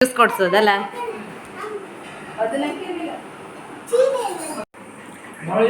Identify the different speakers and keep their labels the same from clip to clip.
Speaker 1: Juice ಕೊಡ್ಸೋದಲ್ಲ
Speaker 2: ಭಾಳ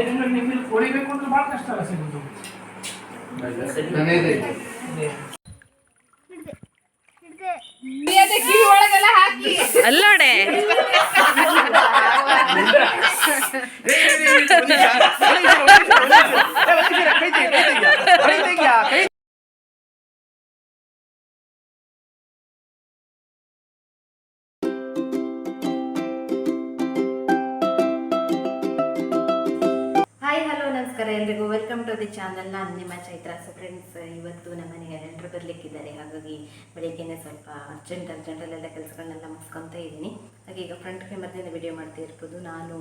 Speaker 1: ನಮಸ್ಕಾರ ಎಲ್ರಿಗೂ ವೆಲ್ಕಮ್ ಟು ದಿ ಚಾನಲ್. ನಾನು ನಿಮ್ಮ ಚೈತ್ರ. ಸೊ ಫ್ರೆಂಡ್ಸ್ ಇವತ್ತು ನಮ್ಮ ಮನೆಗೆ ನೆಂಟರು ಬರಲಿಕ್ಕಿದ್ದಾರೆ. ಹಾಗಾಗಿ ಬೆಳಿಗ್ಗೆನೆ ಸ್ವಲ್ಪ ಅರ್ಜೆಂಟ್ ಅರ್ಜೆಂಟಲ್ಲೆಲ್ಲ ಕೆಲಸಗಳನ್ನೆಲ್ಲ ಮುಗಿಸ್ಕೊತಾ ಇದ್ದೀನಿ. ಹಾಗೆ ಈಗ ಫ್ರಂಟ್ ಕ್ಯಾಮರ್ದಿಂದ ವಿಡಿಯೋ ಮಾಡ್ತಾ ಇರ್ಬೋದು. ನಾನು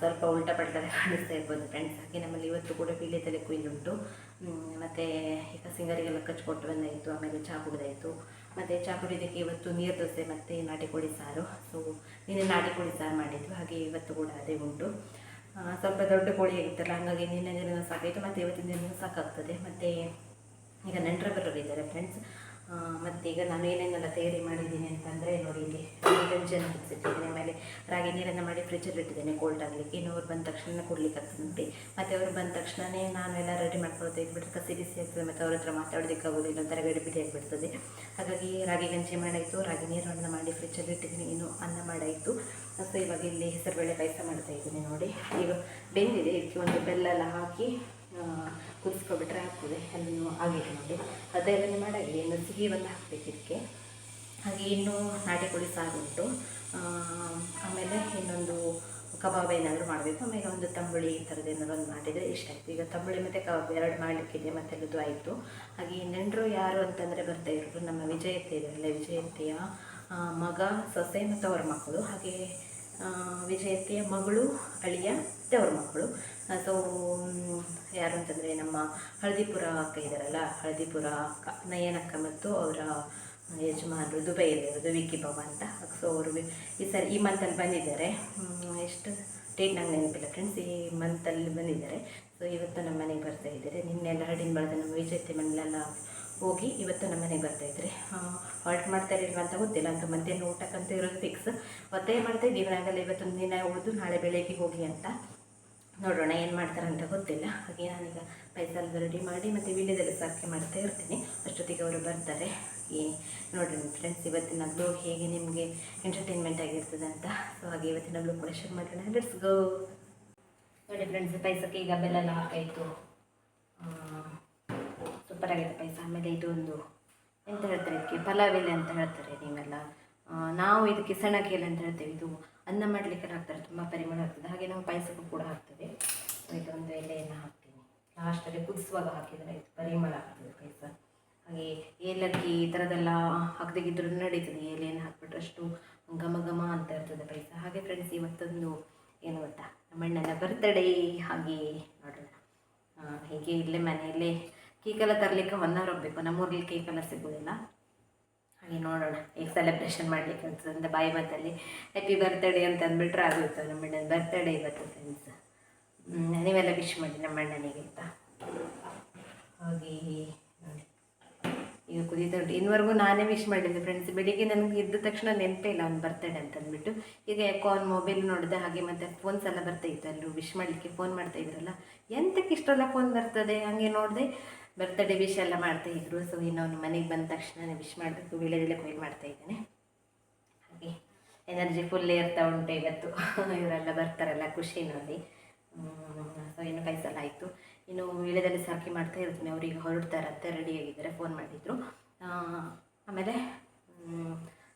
Speaker 1: ಸ್ವಲ್ಪ ಉಲ್ಟಾ ಪಡ್ತಾರೆ ಕಾಣಿಸ್ತಾ ಇರ್ಬೋದು ಫ್ರೆಂಡ್ಸ್ ಹಾಗೆ ನಮ್ಮಲ್ಲಿ ಇವತ್ತು ಕೂಡ ತಲೆ ಕೊಯ್ಲುಂಟು ಉಂಟು. ಮತ್ತೆ ಈಗ ಸಿಂಗರಿಗೆಲ್ಲ ಕಚ್ಕೊಟ್ಟು ಬಂದಾಯಿತು. ಆಮೇಲೆ ಚಹಾ ಕುಡಿದಾಯಿತು. ಮತ್ತು ಚಹಾ ಕುಡಿಯೋದಕ್ಕೆ ಇವತ್ತು ನೀರು ದೋಸೆ ಮತ್ತು ನಾಟಿ ಕೋಳಿ ಸಾರು. ಸೊ ನಿನ್ನೆ ನಾಟಿ ಕೋಳಿ ಸಾರು ಮಾಡಿದ್ವಿ ಹಾಗೆ ಇವತ್ತು ಕೂಡ ಅದೇ ಉಂಟು. ಸ್ವಲ್ಪ ದೊಡ್ಡ ಕೋಳಿ ಆಗಿತ್ತಲ್ಲ, ಹಾಗಾಗಿ ನಿನ್ನೆ ದಿನ ಸಾಕಾಯಿತು, ಮತ್ತು ಇವತ್ತಿನ ದಿನ ಸಾಕಾಗ್ತದೆ. ಮತ್ತು ಈಗ ನೆಂಟರು ಬರೋರು ಇದ್ದಾರೆ ಫ್ರೆಂಡ್ಸ್ ಮತ್ತು ಈಗ ನಾನು ಏನೇನೆಲ್ಲ ತಯಾರಿ ಮಾಡಿದ್ದೀನಿ ಅಂತಂದರೆ ನೋಡಿ ಇಲ್ಲಿ ಗಂಜಿಯನ್ನು ಕುದಿಸಿಟ್ಟಿದ್ದೀನಿ ಆಮೇಲೆ ರಾಗಿ ನೀರನ್ನು ಮಾಡಿ ಫ್ರಿಜ್ಜಲ್ಲಿ ಇಟ್ಟಿದ್ದೇನೆ ಕೋಲ್ಡ್ ಆಗಲಿಕ್ಕೆ. ಇನ್ನು ಅವ್ರು ಬಂದ ತಕ್ಷಣ ಕೊಡ್ಲಿಕ್ಕೆ ಆಗ್ತದೆ ಮತ್ತು ಅವ್ರು ಬಂದ ತಕ್ಷಣವೇ ನಾನು ಎಲ್ಲ ರೆಡಿ ಮಾಡ್ಕೊಳ್ತಾ ಇದ್ಬಿಟ್ಟು ಕಸಿ ಬಿಸಿ ಆಗ್ತದೆ ಮತ್ತು ಅವ್ರ ಹತ್ರ ಮಾತಾಡೋದಕ್ಕೆ ಆಗೋದಿಲ್ಲ, ಒಂಥರ ಗಡಿಬಿಡಿ ಆಗಿಬಿಡ್ತದೆ. ಹಾಗಾಗಿ ರಾಗಿ ಗಂಜಿ ಮಾಡಾಯಿತು. ರಾಗಿ ನೀರನ್ನು ಮಾಡಿ ಫ್ರಿಜ್ಜಲ್ಲಿ ಇಟ್ಟಿದ್ದೀನಿ. ಇನ್ನು ಅನ್ನ ಮಾಡಾಯಿತು. ಮತ್ತು ಇವಾಗ ಇಲ್ಲಿ ಹೆಸರುಬೇಳೆ ಪಾಯಸ ಮಾಡ್ತಾ ಇದ್ದೀನಿ ನೋಡಿ. ಈಗ ಬೆಂದಿದೆ. ಇದಕ್ಕೆ ಒಂದು ಬೆಲ್ಲ ಎಲ್ಲ ಹಾಕಿ ಕುದಿಸ್ಕೊಬಿಟ್ರೆ ಆಗ್ತದೆ. ಅದನ್ನು ಆಗಿದೆ ನೋಡಿ ಅದೆಲ್ಲ ಮಾಡಾಗಿದೆ ಇನ್ನು ಸಿಹಿ ಒಂದು ಹಾಕ್ಬೇಕು ಇದಕ್ಕೆ. ಹಾಗೆ ಇನ್ನು ನಾಟಿ ಕೋಳಿ ಸಾರು ಉಂಟು. ಆ, ಆಮೇಲೆ ಇನ್ನೊಂದು ಕಬಾಬ್ ಏನಾದರೂ ಮಾಡಬೇಕು. ಆಮೇಲೆ ಒಂದು ತಂಬುಳಿ ಈ ಥರದ್ದು ಏನಾದ್ರು ಒಂದು ಮಾಡಿದರೆ ಇಷ್ಟ ಆಯಿತು. ಈಗ ತಂಬುಳಿ ಮತ್ತು ಕಬಾಬ್ ಎರಡು ಮಾಡಲಿಕ್ಕಿದೆ ಅದು ಆಯಿತು. ಹಾಗೆ ನೆಂಟರು ಯಾರು ಅಂತಂದರೆ ಬರ್ತಾ ಇರೋರು ನಮ್ಮ ವಿಜಯತೆ ಇದೆಯಲ್ಲ ವಿಜಯತೆಯ ಮಗ ಸೊಸೆ ಮತ್ತು ಅವರ ಮಕ್ಕಳು. ಹಾಗೆ ವಿಜಯತೆಯ ಮಗಳು ಅಳಿಯ ಮತ್ತು ಅವ್ರ ಮಕ್ಕಳು. ಸೊ ಯಾರು ಅಂತಂದರೆ ನಮ್ಮ ಹಳದಿಪುರ ಅಕ್ಕ ಇದ್ದಾರಲ್ಲ ಹಳದಿಪುರ ಅಕ್ಕ, ನಯನಕ್ಕ ಮತ್ತು ಅವರ ಯಜಮಾನರು ದುಬೈಯಲ್ಲಿರೋದು ವಿಕಿ ಬಾಬ ಅಂತ. ಸೊ ಅವರು ಈ ಸರಿ ಈ ಮಂತಲ್ಲಿ ಬಂದಿದ್ದಾರೆ. ಎಷ್ಟು ಡೇಟ್ ನಂಗೆ ನೆನಪಿಲ್ಲ ಫ್ರೆಂಡ್ಸ್ ಈ ಮಂತಲ್ಲಿ ಬಂದಿದ್ದಾರೆ. ಸೊ ಇವತ್ತು ನಮ್ಮ ಮನೆಗೆ ಬರ್ತಾ ಇದ್ದಾರೆ. ನಿನ್ನೆಲ್ಲ ಹರಡಿನ ಬಳದ ನಮ್ಮ ವಿಜಯತೆ ಮನೆಯಲ್ಲೆಲ್ಲ ಹೋಗಿ ಇವತ್ತು ನಮ್ಮ ಮನೆಗೆ ಬರ್ತಾ ಇದ್ದಾರೆ. ಹಾಲ್ಟ್ ಮಾಡ್ತಾ ಇರಲಿಲ್ವ ಅಂತ ಗೊತ್ತಿಲ್ಲ, ಅಂತ ಮಧ್ಯಾಹ್ನ ಊಟಕ್ಕಂತ ಇರೋದು ಫಿಕ್ಸ್ ಒತ್ತಾಯ ಮಾಡ್ತಾ ಇದ್ದೀವಿ ನಾಗಲ್ಲ ಇವತ್ತೊಂದು ದಿನ ಉಳಿದು ನಾಳೆ ಬೆಳಗ್ಗೆ ಹೋಗಿ ಅಂತ. ನೋಡೋಣ ಏನು ಮಾಡ್ತಾರೆ ಅಂತ ಗೊತ್ತಿಲ್ಲ. ಹಾಗೆ ನಾನೀಗ ಪೈಸಲ್ ರೆಡಿ ಮಾಡಿ ಮತ್ತು ವೀಡಿಯೋದಲ್ಲಿ ಸಾರಿಕೆ ಮಾಡ್ತಾ ಇರ್ತೀನಿ. ಅಷ್ಟೊತ್ತಿಗೆ ಅವರು ಬರ್ತಾರೆ. ಈ ನೋಡೋಣ ಫ್ರೆಂಡ್ಸ್ ಇವತ್ತಿನ ಬ್ಲೋಗ್ ಹೇಗೆ ನಿಮಗೆ ಎಂಟರ್ಟೈನ್ಮೆಂಟ್ ಆಗಿರ್ತದೆ ಅಂತ. ಸೊ ಹಾಗೆ ಇವತ್ತಿನ ಬ್ಲೋಗ್ ಕೂಡ ಶೇರ್ ಮಾಡೋಣ. ಲೆಟ್ಸ್ ಗೋ ನೋಡಿ ಫ್ರೆಂಡ್ಸ್ ಪೈಸಕ್ಕೆ ಈಗ ಬೆಲ್ಲ ಎಲ್ಲ ಹಾಕಾಯಿತು. ಸೂಪರ್ ಆಗಿದೆ ಪೈಸ ಆಮೇಲೆ ಇದು ಒಂದು, ಎಂತ ಹೇಳ್ತಾರೆ ಇದಕ್ಕೆ? ಪಲಾವ್ ಎಲೆ ಅಂತ ಹೇಳ್ತಾರೆ ನೀವೆಲ್ಲ. ನಾವು ಇದಕ್ಕೆ ಸಣ್ಣಕ್ಕೆ ಎಲೆ ಅಂತ ಹೇಳ್ತೇವೆ. ಇದು ಅನ್ನ ಮಾಡಲಿಕ್ಕೆ ಹಾಕ್ತಾರೆ ತುಂಬ ಪರಿಮಳ ಆಗ್ತದೆ. ಹಾಗೆ ನಾವು ಪಾಯಸಕ್ಕೂ ಕೂಡ ಹಾಕ್ತೇವೆ. ಇದು ಇದೊಂದು ಎಲೆಯನ್ನು ಹಾಕ್ತೀನಿ. ಲಾಸ್ಟಲ್ಲಿ ಕುದಿಸುವಾಗ ಹಾಕಿದರೆ ಇದು ಪರಿಮಳ ಆಗ್ತದೆ ಪಾಯಸ. ಹಾಗೆ ಏಲಕ್ಕಿ ಈ ಥರದೆಲ್ಲ ಹಾಕದಾಗಿದ್ರೂ ನಡೀತದೆ. ಎಲೆಯನ್ನು ಹಾಕ್ಬಿಟ್ರೆ ಅಷ್ಟು ಘಮ ಘಮ ಅಂತ ಇರ್ತದೆ ಪಾಯಸ. ಹಾಗೆ ಫ್ರೆಂಡ್ಸ್ ಇವತ್ತೊಂದು ಏನು ಗೊತ್ತಾ? ನಮ್ಮಣ್ಣನ ಬರ್ತ್ಡೇ ಹಾಗೆ ನೋಡೋಣ. ಹೀಗೆ ಇಲ್ಲೇ ಮನೆಯಲ್ಲೇ ಕೇಕೆಲ್ಲ ತರಲಿಕ್ಕೆ ಒನ್ ಅವರ್ ಹೋಗ್ಬೇಕು ನಮ್ಮೂರಲ್ಲಿ ಕೇಕೆಲ್ಲ ಸಿಗೋದಿಲ್ಲ. ಹಾಗೆ ನೋಡೋಣ. ಈಗ ಸೆಲೆಬ್ರೇಷನ್ ಮಾಡಲಿಕ್ಕೆ ಅಂತಂದ್ರೆ ಬಾಯಿ ಮಾತಲ್ಲಿ ಹ್ಯಾಪಿ ಬರ್ತ್ಡೇ ಅಂತ ಅಂದ್ಬಿಟ್ರೆ ಆಗೋಯ್ತು ನಮ್ಮ ಅಣ್ಣನ. ಬರ್ತ್ಡೇ ಇವತ್ತು ಫ್ರೆಂಡ್ಸ್ ನೀವೆಲ್ಲ ವಿಶ್ ಮಾಡಿ ನಮ್ಮ ಅಣ್ಣನಿಗೆ ಅಂತ ಹಾಗೆ ನೋಡಿ. ಈಗ ಕುದೀತಾ ಉಂಟು. ಇನ್ನವರೆಗೂ ನಾನೇ ವಿಶ್ ಮಾಡಿದ್ದೆ ಫ್ರೆಂಡ್ಸ್ ಬೆಳಿಗ್ಗೆ ನನಗೆ ಇದ್ದ ತಕ್ಷಣ ನೆನಪೇ ಇಲ್ಲ ಅವ್ನು ಬರ್ತಡೆ ಅಂತ ಅಂದ್ಬಿಟ್ಟು. ಈಗ ಯಾಕೋ ಮೊಬೈಲ್ ನೋಡಿದೆ, ಹಾಗೆ ಮತ್ತೆ ಫೋನ್ಸ್ ಎಲ್ಲ ಬರ್ತಾ ಇತ್ತು. ವಿಶ್ ಮಾಡಲಿಕ್ಕೆ ಫೋನ್ ಮಾಡ್ತಾ ಇದ್ರಲ್ಲ. ಎಂತಕ್ಕೆ ಇಷ್ಟೆಲ್ಲ ಫೋನ್ ಬರ್ತದೆ? ಹಾಗೆ ನೋಡಿದೆ ಬರ್ತಡೇ ವಿಶ್ ಎಲ್ಲ ಮಾಡ್ತಾ ಇದ್ರು. ಸೊ ಇನ್ನು ಅವನು ಮನೆಗೆ ಬಂದ ತಕ್ಷಣ ವಿಶ್ ಮಾಡಬೇಕು. ವೀಳ್ಯದೆಲೆ ಕೊಯ್ಲು ಮಾಡ್ತಾ ಇದ್ದೇನೆ. ಹಾಗೆ ಎನರ್ಜಿ ಫುಲ್ ಇರ್ತಾ ಉಂಟು ಇವತ್ತು. ಇವರೆಲ್ಲ ಬರ್ತಾರಲ್ಲ ಖುಷಿನಲ್ಲಿ. ಸೊ ಇನ್ನು ಕೈಸಲ್ಲ ಆಯಿತು. ಇನ್ನು ವೀಳ್ಯದಲ್ಲಿ ಸಾಕಿ ಮಾಡ್ತಾ ಇರ್ತೀನಿ. ಅವರಿಗೆ ರೆಡಿ ಆಗಿದ್ದಾರೆ. ಫೋನ್ ಮಾಡಿದರು. ಆಮೇಲೆ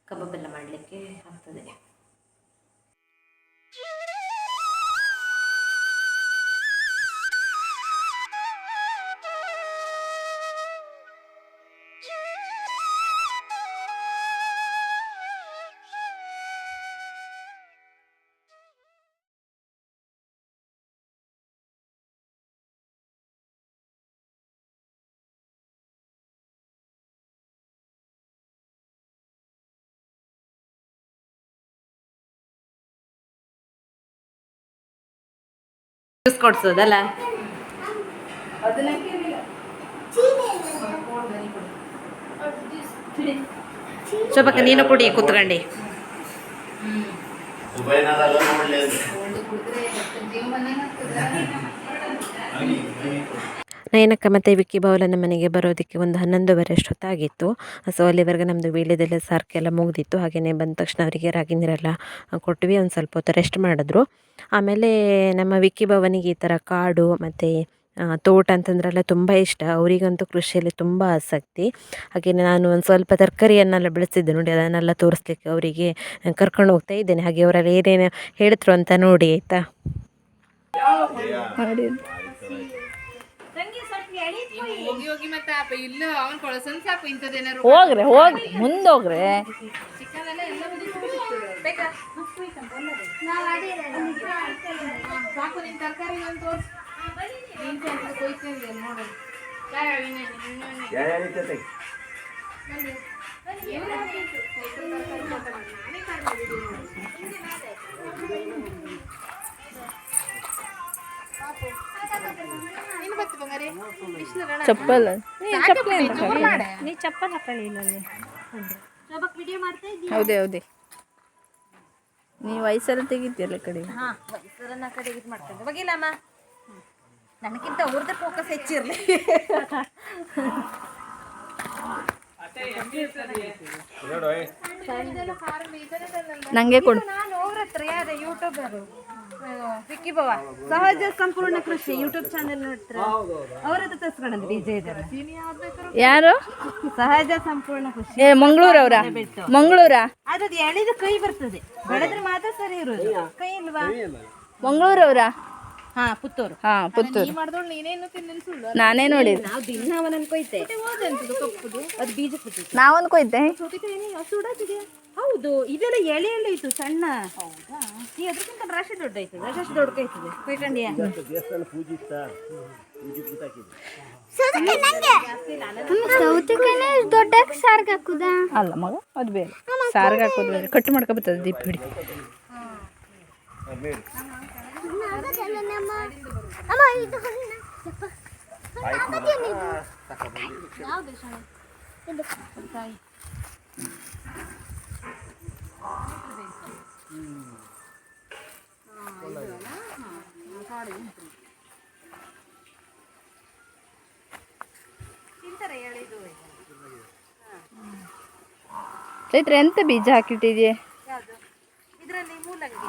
Speaker 1: ಕಬಾಬೆಲ್ಲ ಮಾಡಲಿಕ್ಕೆ ಆಗ್ತದೆ. ಜ್ಯೂಸ್ ಕೊಡ್ಸೋದಲ್ಲ? ಶೋಭಕ್ಕ ನೀನು ಕುಡಿ ಕುತ್ಕಂಡು. ನಯನಕ್ಕ ಮತ್ತು ವಿಕ್ಕಿ ಬೌಲನ ಮನೆಗೆ ಬರೋದಕ್ಕೆ ಒಂದು ಹನ್ನೊಂದುವರೆ ಅಷ್ಟೊತ್ತಾಗಿತ್ತು. ಸೊ ಅಲ್ಲಿವರೆಗೆ ನಮ್ಮದು ವೀಳ್ಯದೆಲೆ ಸಾರ್ಕೆಲ್ಲ ಮುಗಿದಿತ್ತು. ಹಾಗೆಯೇ ಬಂದ ತಕ್ಷಣ ಅವರಿಗೆ ರಾಗಿ ನೀರೆಲ್ಲ ಕೊಟ್ವಿ. ಒಂದು ಸ್ವಲ್ಪ ಹೊತ್ತು ರೆಸ್ಟ್ ಮಾಡಿದ್ರು. ಆಮೇಲೆ ನಮ್ಮ ವಿಕ್ಕಿ ಭವನಿಗೆ ಈ ಥರ ಕಾಡು ಮತ್ತು ತೋಟ ಅಂತಂದ್ರೆಲ್ಲ ತುಂಬ ಇಷ್ಟ. ಅವರಿಗಂತೂ ಕೃಷಿಯಲ್ಲಿ ತುಂಬ ಆಸಕ್ತಿ. ಹಾಗೆ ನಾನು ಒಂದು ಸ್ವಲ್ಪ ತರಕಾರಿಯನ್ನೆಲ್ಲ ಬೆಳೆಸಿದ್ದೆ ನೋಡಿ. ಅದನ್ನೆಲ್ಲ ತೋರಿಸ್ಲಿಕ್ಕೆ ಅವರಿಗೆ ಕರ್ಕೊಂಡು ಹೋಗ್ತಾ ಇದ್ದೇನೆ. ಹಾಗೆ ಅವರೆಲ್ಲ ಏನೇನು ಹೇಳಿದ್ರು ಅಂತ ನೋಡಿ, ಆಯಿತಾ?
Speaker 3: ಹೋಗಿ ಹೋಗಿ ಮತ್ತೆ ಆಪ ಇಲ್ಲ ಅವನ್ ಕೊಳಸನ್ ಸಾಕು ಇಂಥದ್ದೇನಾರು
Speaker 4: ಹೋಗ್ರೆ ಹೋಗ್ರಿ. ಮುಂದೋಗ್ರೆ
Speaker 3: ಚಿಕನ್ ಎಲ್ಲ ಎಲ್ಲ ಬದಿ ಸಿಗ್ತದೆ. ಬೇಕಾ? ಸಾಕು ನಿನ್ ತರಕಾರಿ ಒಂದು ತೋರ್ಸು. ನೀನ್ ಚೆನ್ನಾಗಿ ಕೊಯ್ತಿದ್ದೆ ನೋಡು. ಯಾವ
Speaker 4: ಚಪ್ಪಲ್. ನೀ ಚಪ್ಪಲಿ. ನೀ ಚಪ್ಪಲ್ ಹಾಕೊಳ್ಳಿ ಇಲ್ಲಿ ಹೌದೇ ಹೌದೇ. ನೀ ವಯಸ್ಸಲ್ಲಿ ತೆಗಿತೀಯಲ್ಲ ಕಡೆ?
Speaker 1: ವಯಸ್ಸರನ್ನ ಇದು ಮಾಡ್ಕೊಂಡು ನನಗಿಂತ ಅವ್ರದ್ದೇ ಫೋಕಸ್ ಹೆಚ್ಚಿರಲಿ
Speaker 4: ನಂಗೆ ಕೊಡು
Speaker 1: ನಾನು ಅವ್ರ ಹತ್ರ ಯಾರು ಯೂಟ್ಯೂಬರು ವಿಕ್ಕಿ ಬಾವ. ಸಹಜ ಸಂಪೂರ್ಣ ಕೃಷಿ. ಯೂಟ್ಯೂಬ್ ಚಾನೆಲ್ ನೋಡ್ತಾರೆ? ಅವ್ರ ಹತ್ರ ತರ್ಸ್ಕೊಂಡ್ರಿ ಡಿಜೆ ಇದ್ದಾರೆ.
Speaker 4: ಯಾರು?
Speaker 1: ಸಹಜ ಸಂಪೂರ್ಣ ಕೃಷಿ.
Speaker 4: ಏ ಅವರ? ಮಂಗಳೂರ?
Speaker 1: ಅದ್ರದ್ದು ಎಳೆದು ಕೈ ಬರ್ತದೆ. ಬೆಳೆದ್ರೆ ಮಾತ್ರ ಸರಿ ಇರೋದು. ಕೈ ಇಲ್ವಾ?
Speaker 4: ಮಂಗಳೂರವ್ರ
Speaker 1: ಹಾ ಪುತ್ತೂರು.
Speaker 4: ಹಾ ಪುತ್ತೂರು.
Speaker 3: ಮಾಡ್ದೋಳು ನೀನೇನು ತಿನ್ನ ಸುಳ್ಳು.
Speaker 4: ನಾನೇ ನೋಡಿ
Speaker 1: ನಾವು ದಿನ ಅವನನ್ನು ಕೊಯ್ತೆ ಅದು ಬೀಜ
Speaker 4: ನಾವೊಂದು ಕೊಯ್ತೆ
Speaker 1: ಸೌತೆಕಾಯಿ ಸುಡಾತಿದೆ ಹೌದು ಇದೆಲ್ಲ ಎಳೆ ಎಳೆ ಇತ್ತು ಸಣ್ಣ. ಹೌದಾ? ನೀ ಅದಕ್ಕಿಂತ ರಾಶಿ ದೊಡ್ಡ ರಾಶಿ ದೊಡ್ಡ ಕೊಯ್ಕಂಡಿಯಾ
Speaker 5: ಸೌತೆಕಾಯಿನೇ ದೊಡ್ಡ ಸಾರ್ಗೆ ಹಾಕುದಾ?
Speaker 4: ಅಲ್ಲ ಮಗ ಅದು ಬೇರೆ. ಸಾರ್ಗೆ ಹಾಕೋದು ಬೇರೆ. ಕಟ್ಟು ಮಾಡ್ಕೊಬರ್ತದೆ ದೀಪ ಹಿಡಿ ಚೈತ್ರ ಎಂತ ಬೀಜ ಹಾಕಿಟ್ಟಿದ್ಯೆ
Speaker 1: ಇದರಲ್ಲಿ ಮೂಲಂಗಿ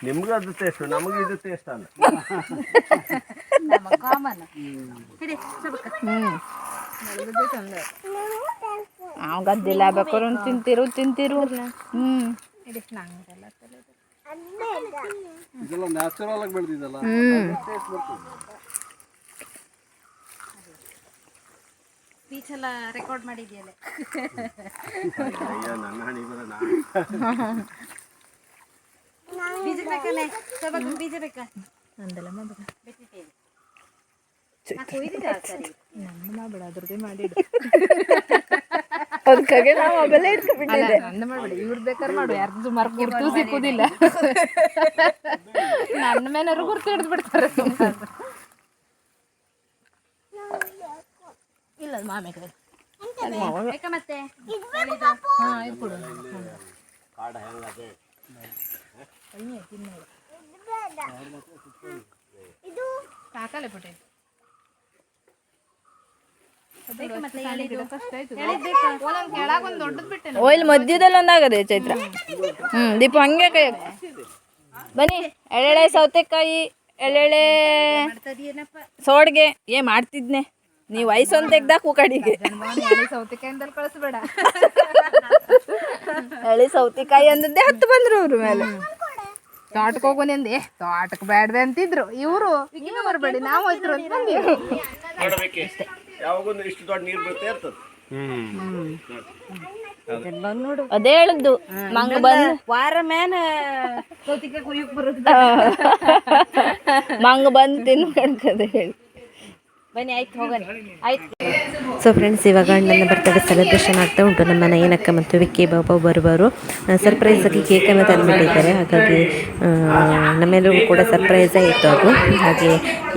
Speaker 6: ನಿಮ್ಗೆ ಅದು ಟೇಸ್ಟ್ ನಮಗೆ ಇದು ಟೇಸ್ಟ್ ಅಲ್ಲ.
Speaker 1: ಕಾಮನ್
Speaker 4: ಹ್ಞೂ ನಾವು ಗದ್ದಿಲ್ಲ ಬೇಕಾದ್ರೆ ತಿಂತಿರು ತಿಂತಿರು. ಹ್ಞೂ
Speaker 6: ಇದೆಲ್ಲ ನ್ಯಾಚುರಲ್ ಆಗಿ ಬೆಳೆದಿದ್ದಲ್ಲ
Speaker 1: ಸ್ಪೀಚ್ ಎಲ್ಲ ರೆಕಾರ್ಡ್ ಮಾಡಿದ್ಯಲ್ಲ?
Speaker 6: ಅಯ್ಯೋ ನನ್ನ ಹಣಿ ಬರೋಣ
Speaker 1: ಬೀಜ ಬೇಕಲ್ಲೇ ಸ್ವಲ್ಪ ಬೀಜ ಬೇಕಾ
Speaker 4: ನಂದೆಲ್ಲ ಮಾಡ್ಬೇಡ
Speaker 1: ಬಿಟ್ಟಿದ್ದೇನೆ
Speaker 4: ನಮ್ಮ ಮಾಡ್ಬೇಡ ಅದ್ರದ್ದೇ ಮಾಡಿಡು. ಅದಕ್ಕಾಗೆ ನಾವು ಅವೆಲ್ಲ ಇಟ್ಕೊಂಡ್ಬಿಟ್ಟಿದ್ದೆ
Speaker 3: ನಂದು ಮಾಡಬೇಡಿ ಇವ್ರ ಬೇಕಾದ್ರೆ ಮಾಡು ಯಾರ್ದು ಸುಮಾರು ಗುರ್ತು ಸಿಕ್ಕುದಿಲ್ಲ. ನನ್ನ ಮೇನಾರು ಗುರ್ತು ಹಿಡಿದು ಬಿಡ್ತಾರೆ ಇಲ್ಲ ಅದು ಮಾಮೆ ಕಡೆ
Speaker 1: ಬೇಕಾ ಮತ್ತೆ
Speaker 3: ಹಾ ಇದು ಕೊಡು. ಸಾಕಲ್ಲ ಪುಟ್ಟಿ
Speaker 4: ಇಲ್ಲಿ ಮಧ್ಯದಲ್ಲಿ ಒಂದಾಗದೆ ಚೈತ್ರ ಹ್ಮ್ ದೀಪ ಹಂಗೆ ಕೈ ಬನ್ನಿ ಎಳೆಳೆ ಸೌತೆಕಾಯಿ ಎಳೆಳೆ ಸೋಡ್ಗೆ ಏ ಮಾಡ್ತಿದ್ನೆ ನೀವು ವಯಸ್ಸೊಂದು ತೆಗ್ದಾಕು ಕಡೆಗೆ
Speaker 3: ಸೌತೆಕಾಯಿಂದಲ್ಲಿ ಕಳಿಸ್ಬೇಡ
Speaker 4: ಎಳೆ ಸೌತೆಕಾಯಿ ಅಂದದ್ದೇ ಹತ್ತು ಬಂದ್ರು ಅವ್ರ ಮೇಲೆ
Speaker 3: ತೋಟಕ್ಕೆ ಹೋಗೋನೆಂದು ಏ ತೋಟಕ್ಕೆ ಬೇಡದೆ ಅಂತಿದ್ರು ಇವರು ಈಗ ಬರಬೇಡಿ ನಾವು ಹೋಯ್ತು ಅಂತ
Speaker 6: ಇಷ್ಟು ದೊಡ್ಡ ನೀರು ಬರ್ತಾ ಇರ್ತದೆ.
Speaker 4: ಅದೇ ಹೇಳದ್ದು ಮಂಗ ಬಂದು
Speaker 1: ವಾರ ಮ್ಯಾನ
Speaker 4: ಮಂಗ ಬಂದು ತಿನ್ನು ಕಡ್ಕದೆ ಹೇಳಿ.
Speaker 1: ಬನ್ನಿ ಆಯ್ತು ಹೋಗೋಣ. ಆಯ್ತು. ಸೊ ಫ್ರೆಂಡ್ಸ್ ಇವಾಗ ನನ್ನ ಬರ್ತಡೇ ಸೆಲೆಬ್ರೇಷನ್ ಆಗ್ತಾ ಉಂಟು. ನಮ್ಮ ನಯನಕ್ಕ ಮತ್ತು ವಿಕ್ಕಿ ಬಾಬಾ ಬರುವರು. ಸರ್ಪ್ರೈಸ್ ಆಗಿ ಕೇಕನ್ನು ತಂದುಬಿಟ್ಟಿದ್ದಾರೆ. ಹಾಗಾಗಿ ನಮ್ಮೆಲ್ಲರಿಗೂ ಕೂಡ ಸರ್ಪ್ರೈಸೇ ಇತ್ತು ಅದು. ಹಾಗೆ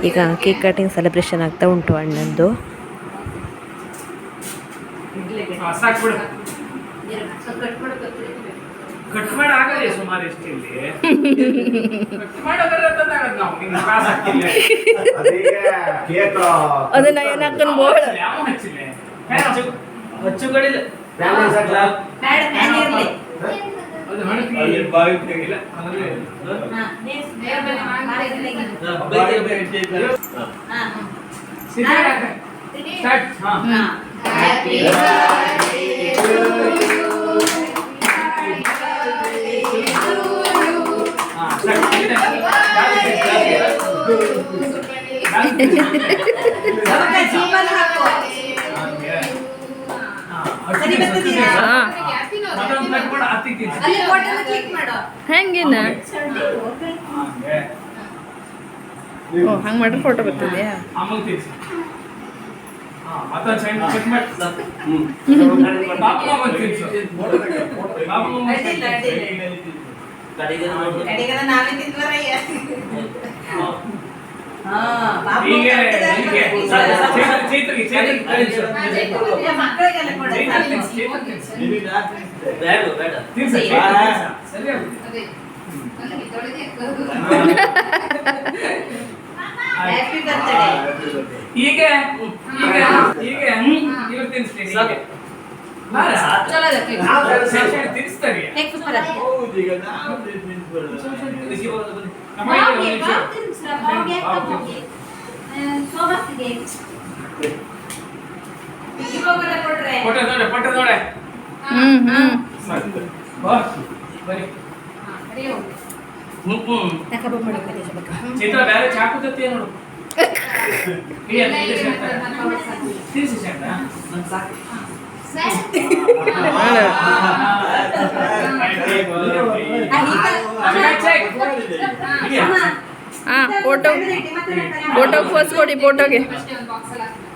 Speaker 1: ಈಗ ಕೇಕ್ ಕಟಿಂಗ್ ಸೆಲೆಬ್ರೇಷನ್ ಆಗ್ತಾ ಉಂಟು ಅಣ್ಣಂದು.
Speaker 2: ಹಾ, ಸಾಕು ಬಿಡು ಕಟ್ ಮಾಡಿ ಆಗಲ್ಲ ಸುಮಾರು ಎಷ್ಟು ಇಲ್ಲಿ ಕಟ್ ಮಾಡೋದ್ರೆ ತಂದಾಗದ್ ನಾವು ನಿನ್ನ ಕಾಸು ಹಾಕಿಲ್ಲ
Speaker 4: ಅದು ನಯನಕ್ಕನ ಬೋಳ
Speaker 2: ಯಾವ ಹಚ್ಚಿಲ್ಲ ಹಚ್ಚುಗಳಿಲ್ಲ ಅದು ಹಣಕ್ಕೆ ಇಲ್ಲ
Speaker 4: ಹೆಂಗಿನ?
Speaker 2: ಓ
Speaker 4: ಹಂಗೆ ಮಾಡ್ರೆ ಫೋಟೋ ಬರ್ತದೆ
Speaker 2: ಅಮ್ಮಗೆ ತಿನ್ಸಿ ಹಾ ಮತ್ತೊಂದು ಸೈಡ್ ಕಟ್ ಮಾಡಿ ಬಾಬು ಅಮ್ಮಗೆ ತಿನ್ಸು ಬಾಬು ಅಮ್ಮಗೆ ತಿನ್ಸು. ಹೀಗೆ ಹೀಗೆ ಚೈತ್ರ- ಚೈತ್ರಿಗೆ ಚೈತ್ರಿಗೆ ತಿನ್ಸು. ಚೈತ್ರ ತಿನ್ಸು, ಚೈತ್ರ ತಿನ್ಸು. ತಿನ್ಸು, ಚೈತ್ರ ತಿನ್ಸು. ಸರಿ ಆಗುತ್ತೆ. ಹೀಗೆ ಹೀಗೆ ಹೀಗೆ ಇವ್ರು ತಿನ್ಸ್ತೀನಿ ಚಿತ್ರ ಬೇರೆ ಚಾಕು ಜೊತೆ ನೋಡು ಶಾಂತ. ತಿನ್ಸು ಶಾಂತ. Check, check. ಇಲ್ಲ.
Speaker 4: ಹಾಂ ಫೋಟೋ ಫೋಟೋ ಫಸ್ಟ್ ಕೊಡಿ ಫೋಟೋಗೆ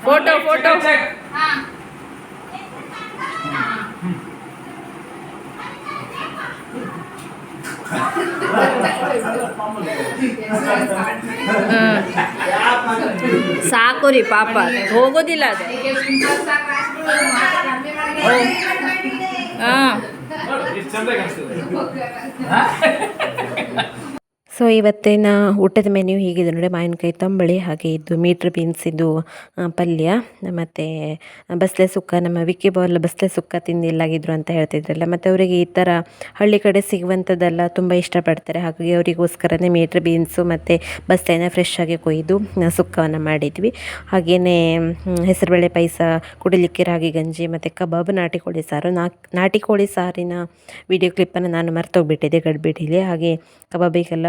Speaker 4: ಫೋಟೋ ಫೋಟೋ ಸಾಕು ರೀ ಪಾಪ ಹೋಗೋದಿಲ್ಲ ಅದು. ಹಾಂ.
Speaker 1: ಸೊ ಇವತ್ತಿನ ಊಟದ ಮೆನ್ಯೂ ಹೀಗಿದೆ ನೋಡಿ. ಮಾವಿನಕಾಯಿ ತಂಬಳಿ, ಹಾಗೆ ಇದ್ದು ಮೀಟ್ರ್ ಬೀನ್ಸ್ ಇದು ಪಲ್ಯ, ಮತ್ತು ಬಸಳೆ ಸುಕ್ಕ. ನಮ್ಮ ವಿಕ್ಕಿ ಬಾಲ್ ಬಸ್ಲೆ ಸುಕ್ಕ ತಿಂದಿಲ್ಲಾಗಿದ್ರು ಅಂತ ಹೇಳ್ತಿದ್ರಲ್ಲ. ಮತ್ತು ಅವರಿಗೆ ಈ ಥರ ಹಳ್ಳಿ ಕಡೆ ಸಿಗುವಂಥದ್ದೆಲ್ಲ ತುಂಬ ಇಷ್ಟಪಡ್ತಾರೆ. ಹಾಗಾಗಿ ಅವರಿಗೋಸ್ಕರನೇ ಮೀಟ್ರ್ ಬೀನ್ಸು ಮತ್ತು ಬಸ್ಲೆನ ಫ್ರೆಶ್ ಆಗಿ ಕೊಯ್ದು ಸುಕ್ಕವನ್ನು ಮಾಡಿದ್ವಿ. ಹಾಗೆಯೇ ಹೆಸರುಬೇಳೆ ಪಾಯಸ, ಕುಡಿಲಿಕ್ಕೆ ರಾಗಿ ಗಂಜಿ, ಮತ್ತು ಕಬಾಬ್, ನಾಟಿ ಕೋಳಿ ಸಾರು. ನಾಟಿ ಕೋಳಿ ಸಾರಿನ ವಿಡಿಯೋ ಕ್ಲಿಪ್ಪನ್ನು ನಾನು ಮರ್ತೋಗ್ಬಿಟ್ಟಿದ್ದೆ ಗಡ್ಬಿಡಿಲಿ ಹಾಗೆ ಕಬಾಬಿಗೆಲ್ಲ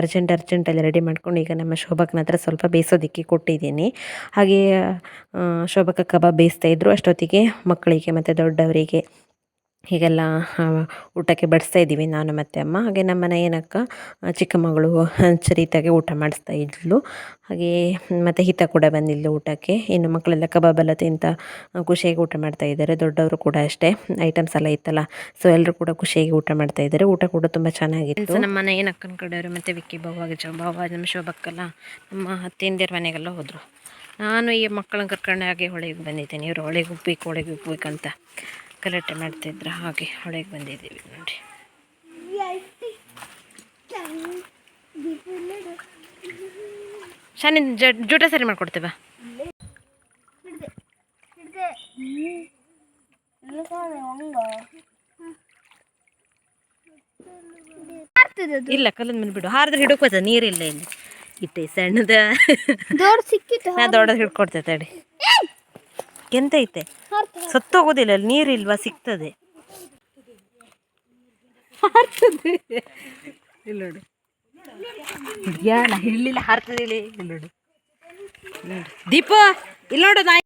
Speaker 1: ಅರ್ಜೆಂಟ್ ಅರ್ಜೆಂಟಲ್ಲಿ ರೆಡಿ ಮಾಡ್ಕೊಂಡು ಈಗ ನಮ್ಮ ಶೋಭಕ್ಕನ ಹತ್ರ ಸ್ವಲ್ಪ ಬೇಯಿಸೋದಕ್ಕೆ ಕೊಟ್ಟಿದ್ದೀನಿ. ಹಾಗೆ ಶೋಭಕ ಶೋಭಕ್ಕ ಕಬಾಬ್ ಬೇಯಿಸ್ತಾ ಇದ್ದರು ಅಷ್ಟೊತ್ತಿಗೆ ಮಕ್ಕಳಿಗೆ ಮತ್ತು ದೊಡ್ಡವರಿಗೆ ಹೀಗೆಲ್ಲ ಊಟಕ್ಕೆ ಬಡಿಸ್ತಾ ಇದ್ದೀವಿ ನಾನು ಮತ್ತು ಅಮ್ಮ. ಹಾಗೆ ನಮ್ಮ ಮನೆ ಏನಕ್ಕ ಚಿಕ್ಕ ಮಗಳು ಚರಿತಾಗೆ ಊಟ ಮಾಡಿಸ್ತಾ ಇದ್ಲು. ಹಾಗೆ, ಮತ್ತು ಹಿತ ಕೂಡ ಬಂದಿದ್ಲು ಊಟಕ್ಕೆ. ಇನ್ನು ಮಕ್ಕಳೆಲ್ಲ ಕಬಾಬ್ ಎಲ್ಲ ತಿಂತ ಖುಷಿಯಾಗಿ ಊಟ ಮಾಡ್ತಾ ಇದ್ದಾರೆ. ದೊಡ್ಡವರು ಕೂಡ ಅಷ್ಟೇ. ಐಟಮ್ಸ್ ಎಲ್ಲ ಇತ್ತಲ್ಲ, ಸೊ ಎಲ್ಲರೂ ಕೂಡ ಖುಷಿಯಾಗಿ ಊಟ ಮಾಡ್ತಾ ಇದ್ದಾರೆ. ಊಟ ಕೂಡ ತುಂಬ ಚೆನ್ನಾಗಿತ್ತು. ನಮ್ಮ ಏನಕ್ಕನ ಕಡೆಯವರು, ಮತ್ತು ವಿಕ್ಕಿ ಜ ಬಾವ ನಮ್ಮ ಶೋಭಕ್ಕಲ್ಲ, ನಮ್ಮ ಅತ್ತೆಂದಿರ ಮನೆಗೆಲ್ಲ ಹೋದರು. ನಾನು ಈ ಮಕ್ಕಳನ್ನ ಕರ್ಕೊಂಡು ಹಾಗೆ ಹೊಳೆಗೆ ಬಂದಿದ್ದೇನೆ. ಇವರು ಹೊಳೆಗೆ ಹೋಗ್ಬೇಕು ಹೊಳೆಗೆ ಉಪ್ಬೇಕಂತ ಗಲಾಟೆ ಮಾಡ್ತಿದ್ರು ಹಾಗೆ ಹೊಳೆಗೆ ಬಂದಿದ್ದೀವಿ ನೋಡಿ. ಶಾನಿ ಜೂಟ ಸರಿ ಮಾಡ್ಕೊಡ್ತೇವಾ ಇಲ್ಲ ಕಲ್ಲದ ಮೇಲೆ ಬಿಡು. ಹಾರಿದ್ರೆ ಹಿಡ್ಕೋತ ನೀರಿಲ್ಲ ಇಲ್ಲಿ. ಇಟ್ಟೆ ಸಣ್ಣದ.
Speaker 5: ಸಿಕ್ಕಿತ್ತು
Speaker 1: ನಾ ದೊಡ್ಡದು ಹಿಡ್ಕೊಡ್ತೆ ತಡಿ. ಎಂತ ಐತೆ? ಸತ್ತೋಗೋದಿಲ್ಲ ಅಲ್ಲಿ ನೀರಿಲ್ವಾ ಸಿಗ್ತದೆ. ಹಾರ್ತದೆ. ಇಲ್ಲಿ ನೋಡು. ನಾ ಹಾರ್ತದೆ ಇಲ್ಲಿ ಇಲ್ಲಿ ನೋಡು. ದೀಪ ಇಲ್ಲಿ ನೋಡು ನಾಯಿ.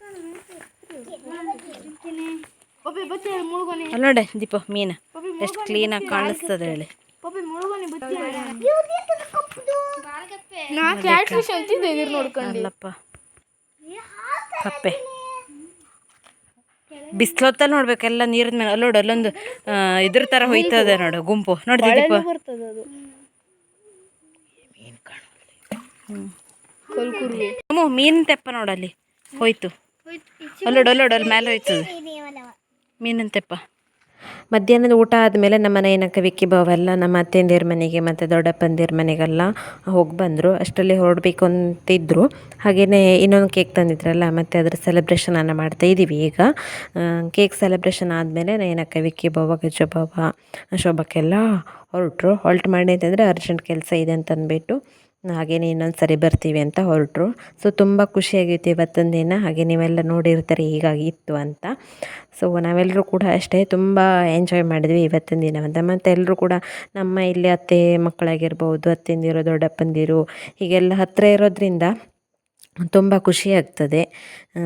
Speaker 4: ಅಲ್ಲ ಬಚ್ಚಿ ಮುಳುಗೋನಿ
Speaker 1: ಅಲ್ಲಿ ನೋಡೆ ದೀಪ ಮೀನು. ಎಷ್ಟು ಕ್ಲೀನಾಗಿ ಕಾಣಿಸ್ತದೆ ಹೇಳಿ.
Speaker 4: ಪಪ್ಪಿ
Speaker 1: ಬಿಸ್ಲೊತ್ತಲ್ಲಿ ನೋಡ್ಬೇಕು ಎಲ್ಲ ನೀರಿನ ಮೇಲೆ ಅಲ್ಲಿ ನೋಡು ಅಲ್ಲೊಂದು ಇದ್ರ ತರ ಹೋಯ್ತದೆ ನೋಡು ಗುಂಪು. ನೋಡಿದೆ ದೀಪ.
Speaker 4: ಬರ್ತದ ಅದು. ಕಲ್ಕುರ್ವಿ
Speaker 1: ಹ್ಞೂ ಮೀನು ತೆಪ್ಪ ನೋಡಲ್ಲಿ. ಹೋಯ್ತು. ಅಲ್ಲೋಡು ಅಲ್ಲೋಡು ಅಲ್ಲಿ ಮೇಲೆ ಹೋಯ್ತದೆ. ಮೀನಿನ ತೆಪ್ಪ. ಮಧ್ಯಾಹ್ನದ ಊಟ ಆದಮೇಲೆ ನಮ್ಮ ಮನೆಯ ವಿಕ್ಕಿ ಬಾವೆಲ್ಲ, ನಮ್ಮ ಅತ್ತೆಂದಿರ ಮನೆಗೆ ಮತ್ತು ದೊಡ್ಡಪ್ಪಂದಿರ ಮನೆಗೆಲ್ಲ ಹೋಗಿ ಬಂದರು. ಅಷ್ಟರಲ್ಲಿ ಹೊರಡಬೇಕು ಅಂತಿದ್ದರು ಹಾಗೆಯೇ ಇನ್ನೊಂದು ಕೇಕ್ ತಂದಿದ್ರಲ್ಲ, ಮತ್ತು ಅದರ ಸೆಲೆಬ್ರೇಷನನ್ನು ಮಾಡ್ತಾ ಇದ್ದೀವಿ ಈಗ. ಕೇಕ್ ಸೆಲೆಬ್ರೇಷನ್ ಆದಮೇಲೆ ಏನಕ್ಕ ವಿಕ್ಕಿ ಬಾವ, ಗಜ್ಜ ಬಾವ, ಶೋಭಕ್ಕೆಲ್ಲ ಹೊರಟ್ರು. ಹಾಲ್ಟ್ ಮಾಡಿ ಅಂತಂದರೆ ಅರ್ಜೆಂಟ್ ಕೆಲಸ ಇದೆ ಅಂತ ಅಂದ್ಬಿಟ್ಟು ಹಾಗೆಯೇ ಇನ್ನೊಂದು ಸರಿ ಬರ್ತೀವಿ ಅಂತ ಹೊರಟ್ರು. ಸೊ ತುಂಬ ಖುಷಿಯಾಗಿತ್ತು ಇವತ್ತೊಂದು ದಿನ. ಹಾಗೆ ನೀವೆಲ್ಲ ನೋಡಿರ್ತಾರೆ ಹೀಗಾಗಿ ಇತ್ತು ಅಂತ. ಸೊ ನಾವೆಲ್ಲರೂ ಕೂಡ ಅಷ್ಟೇ ತುಂಬ ಎಂಜಾಯ್ ಮಾಡಿದ್ವಿ ಇವತ್ತಿನ ದಿನ ಅಂತ ಮತ್ತು ಎಲ್ಲರೂ ಕೂಡ ನಮ್ಮ ಇಲ್ಲಿ ಅತ್ತೆ ಮಕ್ಕಳಾಗಿರ್ಬೋದು, ಅತ್ತೆಂದಿರು, ದೊಡ್ಡಪ್ಪಂದಿರು, ಹೀಗೆಲ್ಲ ಹತ್ತಿರ ಇರೋದ್ರಿಂದ ತುಂಬ ಖುಷಿ ಆಗ್ತದೆ.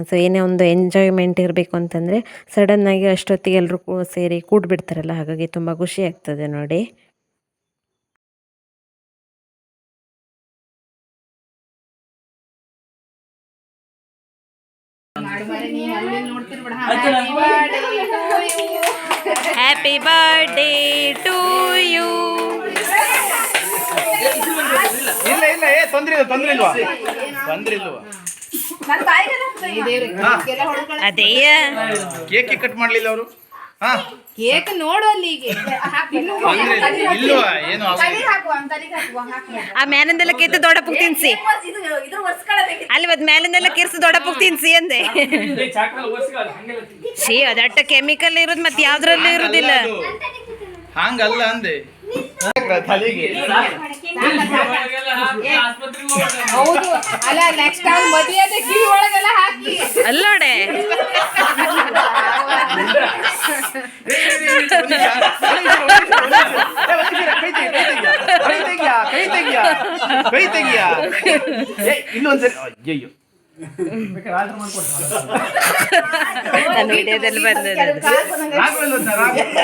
Speaker 1: ಸೊ ಏನೇ ಒಂದು ಎಂಜಾಯ್ಮೆಂಟ್ ಇರಬೇಕು ಅಂತಂದರೆ ಸಡನ್ನಾಗಿ ಅಷ್ಟೊತ್ತಿಗೆ ಎಲ್ಲರೂ ಸೇರಿ ಕೂಡ್ಬಿಡ್ತಾರಲ್ಲ, ಹಾಗಾಗಿ ತುಂಬ ಖುಷಿ ಆಗ್ತದೆ ನೋಡಿ. ಹ್ಯಾಪಿ ಬರ್ಡೇ ಟು ಯು
Speaker 7: ಇಲ್ಲ ಇಲ್ಲ ಏ ತೊಂದ್ರೆ ಇಲ್ಲ ತೊಂದ್ರೆ ಇಲ್ವಾ? ತೊಂದ್ರೆ ಇಲ್ವಾ?
Speaker 1: ಅದೇಯ?
Speaker 7: ಕೇಕ್ ಕಟ್ ಮಾಡ್ಲಿಲ್ಲ ಅವರು?
Speaker 3: ಕೇಕ್ ನೋಡು ಅಲ್ಲಿಗೆ.
Speaker 1: ಆ ಮ್ಯಾಲಿಂದೆಲ್ಲ ಕಿತ್ತು ದೊಡ್ಡಪ್ಪ ತಿನ್ಸಿ. ಅಲ್ಲಿ ಮತ್ ಮ್ಯಾಲಿಂದೆಲ್ಲ ಕಿರ್ಸಿ ದೊಡ್ಡಪ್ಪ ತಿನ್ಸಿ ಅಂದೆ. ಶೀ ಅದಟ್ಟ ಕೆಮಿಕಲ್ ಇರೋದು ಮತ್ತೆ ಯಾವ್ದ್ರಲ್ಲೂ ಇರೋದಿಲ್ಲ.
Speaker 7: ಹಂಗಲ್ಲ ಅಂದೆ.
Speaker 3: ಹೌದು. ಅಲ್ಲ ನೆಕ್ಸ್ಟ್ ಟೈಮ್ ಮದುವೆ ಅದೇ ಕಿವಿ ಒಳಗೆಲ್ಲ ಹಾಕಿ.
Speaker 1: ಅಲ್ಲೋಡೆ
Speaker 7: ಕೈ ತೆಗಿಯ ಕೈ ತೆಗಿಯ ಕೈ ತೆಗಿಯ ಇಲ್ಲೊಂದ್ಸರಿ ಅಯ್ಯಯ್ಯೋ.
Speaker 1: ನನ್ನ ವಿಡಿಯೋದಲ್ಲಿ ಬಂದದ್ದು
Speaker 7: ಆಗ್ಲಿಲ್ಲ ಸರ್ ಆಗ್ಲಿಲ್ಲ.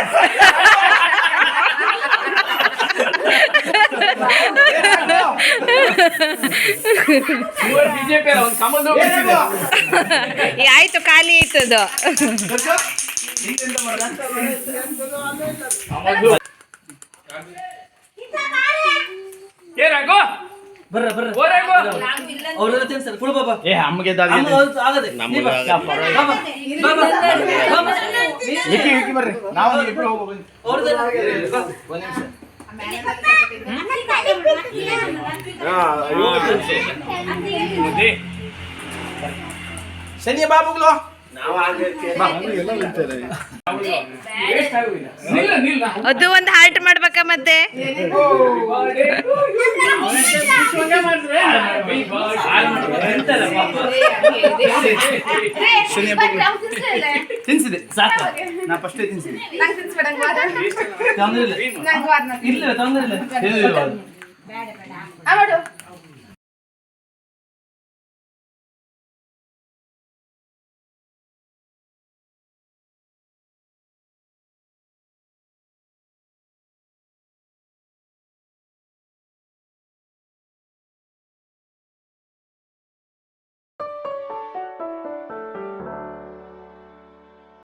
Speaker 8: ತಿನ್ಸಲ್ಲ ಕೊಡು ಬಾಬಾ
Speaker 7: ಏ ಅಮ್ಮಗೆ
Speaker 8: ಅಮ್ಮ ಅವ್ರ್ದು ಆಗದೆ. ನೀ ಬಾ. ಬಾ ಬಾ. ಬಾ ಬಾ. ಬಾ ಬಾ.
Speaker 7: ವಿಕ್ಕಿ ವಿಕ್ಕಿ ಬರ್ರಿ? ನಾವು ಇಬ್ರು ಹೋಗೋ ಬನ್ನಿ
Speaker 8: ಬಾ.
Speaker 7: ಒಂದ್ ನಿಮಿಷ. ಶನಿಯ ಬಾಬುಗಳು
Speaker 1: ಅದು ಒಂದು ಹಾರ್ಟ್ ಮಾಡ್ಬೇಕ ಮತ್ತೆ?
Speaker 7: ತಿನ್ಸಿದೆ
Speaker 8: ಸಾಕು.
Speaker 7: ನಾ ಫಸ್ಟೇ ತಿನ್ಸಿದೆ.
Speaker 8: ತೊಂದ್ರೆ ಇಲ್ಲ. ಇಲ್ಲ ತೊಂದ್ರೆ ಇಲ್ಲ.